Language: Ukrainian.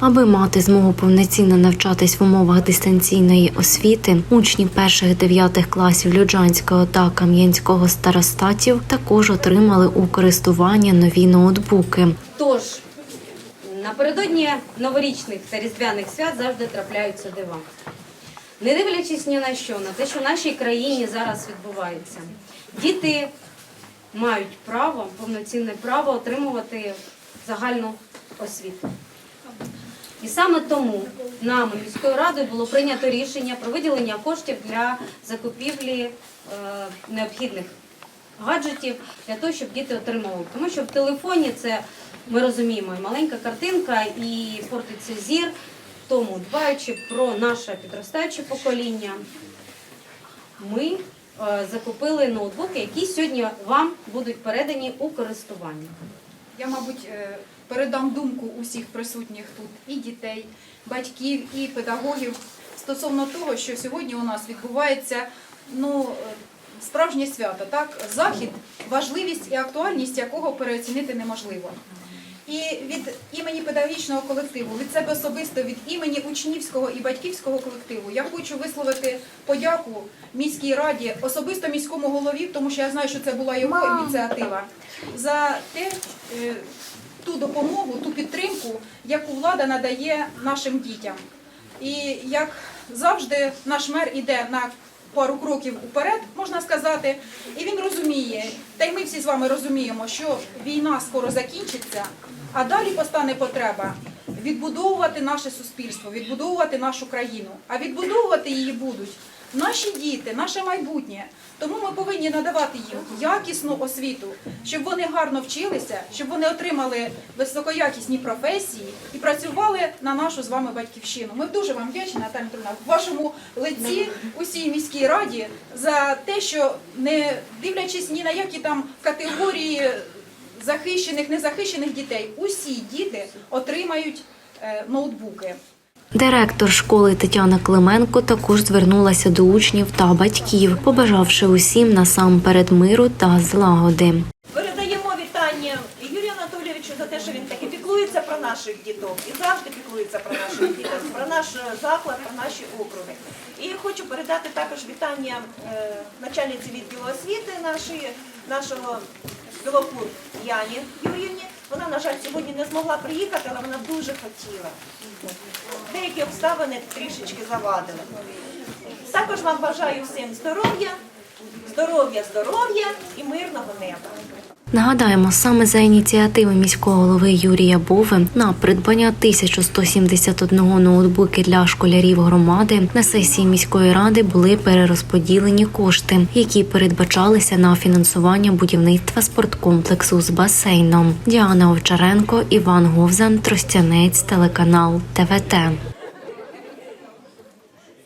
Аби мати змогу повноцінно навчатись в умовах дистанційної освіти, учні перших дев'ятих класів Люджанського та Кам'янського старостатів також отримали у користування нові ноутбуки. Тож напередодні новорічних та різдвяних свят завжди трапляються дива. Не дивлячись ні на що, на те, що в нашій країні зараз відбувається, діти мають право, повноцінне право отримувати загальну освіту. І саме тому нами міською радою було прийнято рішення про виділення коштів для закупівлі е, необхідних гаджетів для того, щоб діти отримували. Тому що в телефоні це ми розуміємо маленька картинка, і портиться зір. Тому, дбаючи про наше підростаюче покоління, ми е, закупили ноутбуки, які сьогодні вам будуть передані у користування. Я, мабуть, е, передам думку усіх присутніх тут і дітей, батьків, і педагогів стосовно того, що сьогодні у нас відбувається ну, е, справжнє свято, так? Захід, важливість і актуальність якого переоцінити неможливо. І від імені педагогічного колективу, від себе особисто, від імені учнівського і батьківського колективу, я хочу висловити подяку міській раді, особисто міському голові, тому що я знаю, що це була його ініціатива, за те, е, ту допомогу, ту підтримку, яку влада надає нашим дітям. І як завжди, наш мер іде на пару кроків уперед, можна сказати, і він розуміє, та й ми всі з вами розуміємо, що війна скоро закінчиться, а далі постане потреба відбудовувати наше суспільство, відбудовувати нашу країну. А відбудовувати її будуть наші діти, наше майбутнє. Тому ми повинні надавати їм якісну освіту, щоб вони гарно вчилися, щоб вони отримали високоякісні професії і працювали на нашу з вами батьківщину. Ми дуже вам вдячні, Наталя Анатольовна, в вашому лиці усій міській раді за те, що не дивлячись ні на які там категорії захищених, незахищених дітей, усі діти отримають е, ноутбуки. Директор школи Тетяна Клименко також звернулася до учнів та батьків, побажавши усім насамперед миру та злагоди. Передаємо вітання Юрію Анатолійовичу за те, що він таки піклується про наших діток і завжди піклується про наших діток, про наш заклад, про наші округи. І хочу передати також вітання е, начальниці відділу освіти нашої, нашого Білокур Яні Юріївні. Вона, на жаль, сьогодні не змогла приїхати, але вона дуже хотіла. Деякі обставини трішечки завадили. Також вам бажаю всім здоров'я, здоров'я, здоров'я і мирного неба. Нагадаємо, саме за ініціативи міського голови Юрія Бови на придбання 1171 ноутбуки для школярів громади на сесії міської ради були перерозподілені кошти, які передбачалися на фінансування будівництва спорткомплексу з басейном. Діана Овчаренко, Іван Говзан, Тростянець, телеканал ТВТ.